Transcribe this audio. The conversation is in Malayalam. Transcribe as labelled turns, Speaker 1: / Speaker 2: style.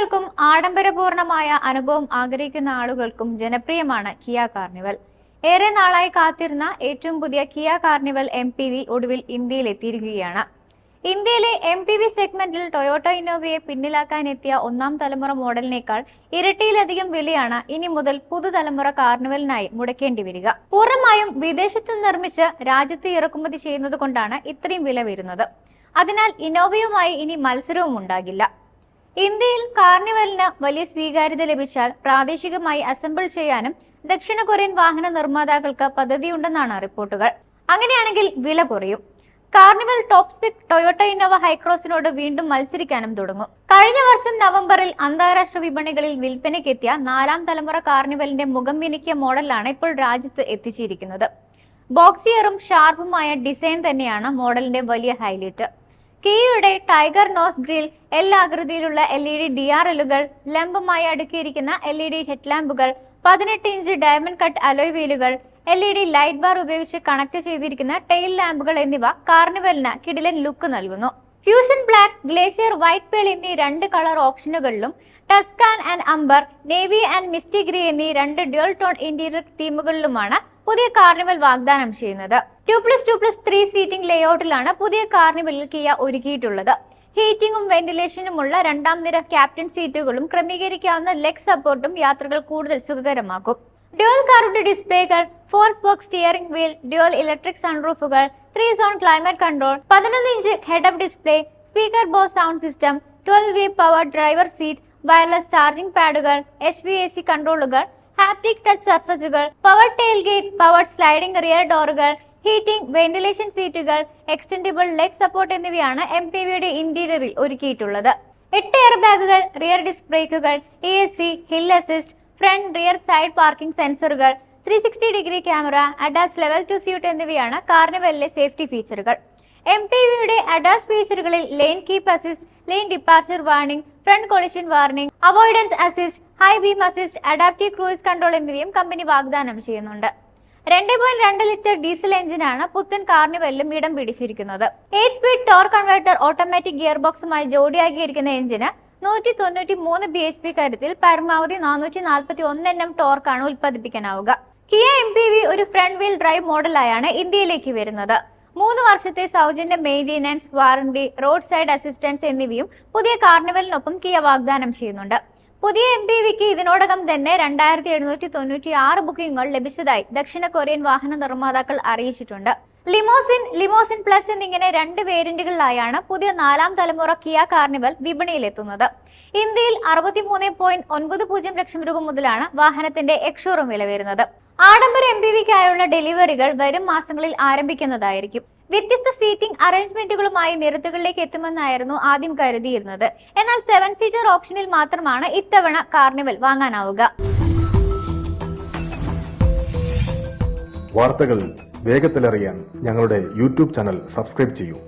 Speaker 1: കുട്ടികൾക്കും ആഡംബരപൂർണമായ അനുഭവം ആഗ്രഹിക്കുന്ന ആളുകൾക്കും ജനപ്രിയമാണ് കിയ കാർണിവൽ. ഏറെ നാളായി കാത്തിരുന്ന ഏറ്റവും പുതിയ Kia Carnival M P V ഒടുവിൽ ഇന്ത്യയിൽ എത്തിയിരിക്കുകയാണ്. ഇന്ത്യയിലെ എം പി വി സെഗ്മെന്റിൽ ടൊയോട്ട ഇന്നോവയെ പിന്നിലാക്കാൻ എത്തിയ ഒന്നാം തലമുറ മോഡലിനേക്കാൾ ഇരട്ടിയിലധികം വിലയാണ് ഇനി മുതൽ പുതുതലമുറ കാർണിവലിനായി മുടക്കേണ്ടി വരിക. പൂർണമായും വിദേശത്ത് നിർമ്മിച്ച് രാജ്യത്ത് ഇറക്കുമതി ചെയ്യുന്നത് കൊണ്ടാണ് ഇത്രയും വില വരുന്നത്. അതിനാൽ ഇന്നോവയുമായി ഇനി മത്സരവും ഉണ്ടാകില്ല. ഇന്ത്യയിൽ കാർണിവലിന് വലിയ സ്വീകാര്യത ലഭിച്ചാൽ പ്രാദേശികമായി അസംബിൾ ചെയ്യാനും ദക്ഷിണ കൊറിയൻ വാഹന നിർമ്മാതാക്കൾക്ക് പദ്ധതിയുണ്ടെന്നാണ് റിപ്പോർട്ടുകൾ. അങ്ങനെയാണെങ്കിൽ വില കുറയും. Carnival top spec Toyota Innova ഹൈക്രോസിനോട് വീണ്ടും മത്സരിക്കാനും തുടങ്ങും. കഴിഞ്ഞ വർഷം നവംബറിൽ അന്താരാഷ്ട്ര വിപണികളിൽ വിൽപ്പനയ്ക്കെത്തിയ നാലാം തലമുറ കാർണിവലിന്റെ മുഖം മിനുക്കിയ മോഡലാണ് ഇപ്പോൾ രാജ്യത്ത് എത്തിച്ചിരിക്കുന്നത്. ബോക്സിയറും ഷാർപ്പുമായ ഡിസൈൻ തന്നെയാണ് മോഡലിന്റെ വലിയ ഹൈലൈറ്റ്. കിയയുടെ ടൈഗർ നോസ് ഗ്രിൽ എൽ ആകൃതിയിലുള്ള L E D D R എല്ലുകൾ ലംബമായി അടുക്കിയിരിക്കുന്ന എൽ ഇ ഡി ഹെഡ്ലാമ്പുകൾ പതിനെട്ട് inch diamond cut alloy വീലുകൾ L E D light bar ഉപയോഗിച്ച് കണക്ട് ചെയ്തിരിക്കുന്ന ടെയിൽ ലാമ്പുകൾ എന്നിവ കാർണിവലിന് കിടിലൻ ലുക്ക് നൽകുന്നു. Fusion black glacier white pearl എന്നീ രണ്ട് colour ഓപ്ഷനുകളിലും Tuscan and amber navy and misty grey എന്നീ രണ്ട് ഡ്യുവൽ ടോൺ ഇന്റീരിയർ തീമുകളിലുമാണ് പുതിയ കാർണിവൽ വാഗ്ദാനം ചെയ്യുന്നത്. Two plus two plus three seating ലേഔട്ടിലാണ് പുതിയ കാർണിവലിൽ കിയ ഒരുക്കിയിട്ടുള്ളത്. ഹീറ്റിംഗും വെന്റിലേഷനുമുള്ള രണ്ടാം നിര ക്യാപ്റ്റൻ സീറ്റുകളും ക്രമീകരിക്കാവുന്ന ലെഗ് സപ്പോർട്ടും യാത്രകൾ കൂടുതൽ സുഖകരമാക്കും. ഡ്യുവൽ കാറുടെ ഡിസ്പ്ലേകൾ four spokes steering wheel dual electric സൺറൂഫുകൾ three zone climate control പതിനൊന്ന് inch head up display speaker Bose sound system twelve V power driver seat wireless charging പാഡുകൾ എച്ച് വി എ സി കൺട്രോളുകൾ haptic touch സർഫസുകൾ power tailgate power sliding rear ഡോറുകൾ heating ventilation സീറ്റുകൾ എക്സ്റ്റൻഡിബിൾ ലെഗ് സപ്പോർട്ട് എന്നിവയാണ് എം പി വിയുടെ ഇന്റീരിയറിൽ ഒരുക്കിയിട്ടുള്ളത്. എട്ട് എയർ ബാഗുകൾ rear disc ബ്രേക്കുകൾ A S C hill assist front rear side parking സെൻസറുകൾ three sixty degree camera ADAS level two suite എന്നിവയാണ് കാർണിവലിലെ സേഫ്റ്റി ഫീച്ചറുകൾ. എം പി വിയുടെ ADAS ഫീച്ചറുകളിൽ lane keep assist lane departure warning front collision warning avoidance assist high beam assist adaptive cruise control എന്നിവയും കമ്പനി വാഗ്ദാനം ചെയ്യുന്നുണ്ട്. രണ്ട് പോയിന്റ് രണ്ട് ലിറ്റർ ഡീസൽ എഞ്ചിനാണ് പുത്തൻ കാർണിവലിലും ഇടം പിടിച്ചിരിക്കുന്നത്. Eight speed torque converter automatic gear ബോക്സുമായി ജോഡിയാക്കിയിരിക്കുന്ന എഞ്ചിന് നൂറ്റി തൊണ്ണൂറ്റി മൂന്ന് ബി എച്ച് പി കരുത്തിൽ പരമാവധി നാനൂറ്റി നാൽപ്പത്തി ഒന്ന് എൻ എം ടോർക്കാണ് ഉൽപ്പാദിപ്പിക്കാനാവുക. കിയ എം പി വി ഒരു ഫ്രണ്ട് വീൽ ഡ്രൈവ് മോഡലായാണ് ഇന്ത്യയിലേക്ക് വരുന്നത്. മൂന്ന് വർഷത്തെ സൗജന്യ maintenance warranty road side assistance എന്നിവയും പുതിയ കാർണിവലിനൊപ്പം കിയ വാഗ്ദാനം ചെയ്യുന്നുണ്ട്. പുതിയ എം പി വിക്ക് ഇതിനോടകം തന്നെ രണ്ടായിരത്തി എഴുന്നൂറ്റി തൊണ്ണൂറ്റി ആറ് ബുക്കിംഗുകൾ ലഭിച്ചതായി ദക്ഷിണ കൊറിയൻ വാഹന നിർമ്മാതാക്കൾ അറിയിച്ചിട്ടുണ്ട്. ലിമോസിൻ ലിമോസിൻ പ്ലസ് എന്നിങ്ങനെ രണ്ട് വേരിയന്റുകളിലായാണ് പുതിയ നാലാം തലമുറ കിയ കാർണിവൽ വിപണിയിലെത്തുന്നത്. ഇന്ത്യയിൽ അറുപത്തിമൂന്ന് പോയിന്റ് ഒൻപത് പൂജ്യം ലക്ഷം രൂപ മുതലാണ് വാഹനത്തിന്റെ എക്സ്ഷോറും വില വരുന്നത്. ആഡംബര എം പി വിക്കായുള്ള ഡെലിവറികൾ വരും മാസങ്ങളിൽ ആരംഭിക്കുന്നതായിരിക്കും. വ്യത്യസ്ത സീറ്റിംഗ് അറേഞ്ച്മെന്റുകളുമായി നിരത്തുകളിലേക്ക് എത്തുമെന്നായിരുന്നു ആദ്യം കരുതിയിരുന്നത്. എന്നാൽ സെവൻ സീറ്റർ ഓപ്ഷനിൽ മാത്രമാണ് ഇത്തവണ കാർണിവൽ വാങ്ങാനാവുക.
Speaker 2: വാർത്തകൾ വേഗത്തിലറിയാൻ ഞങ്ങളുടെ യൂട്യൂബ് ചാനൽ സബ്സ്ക്രൈബ് ചെയ്യൂ.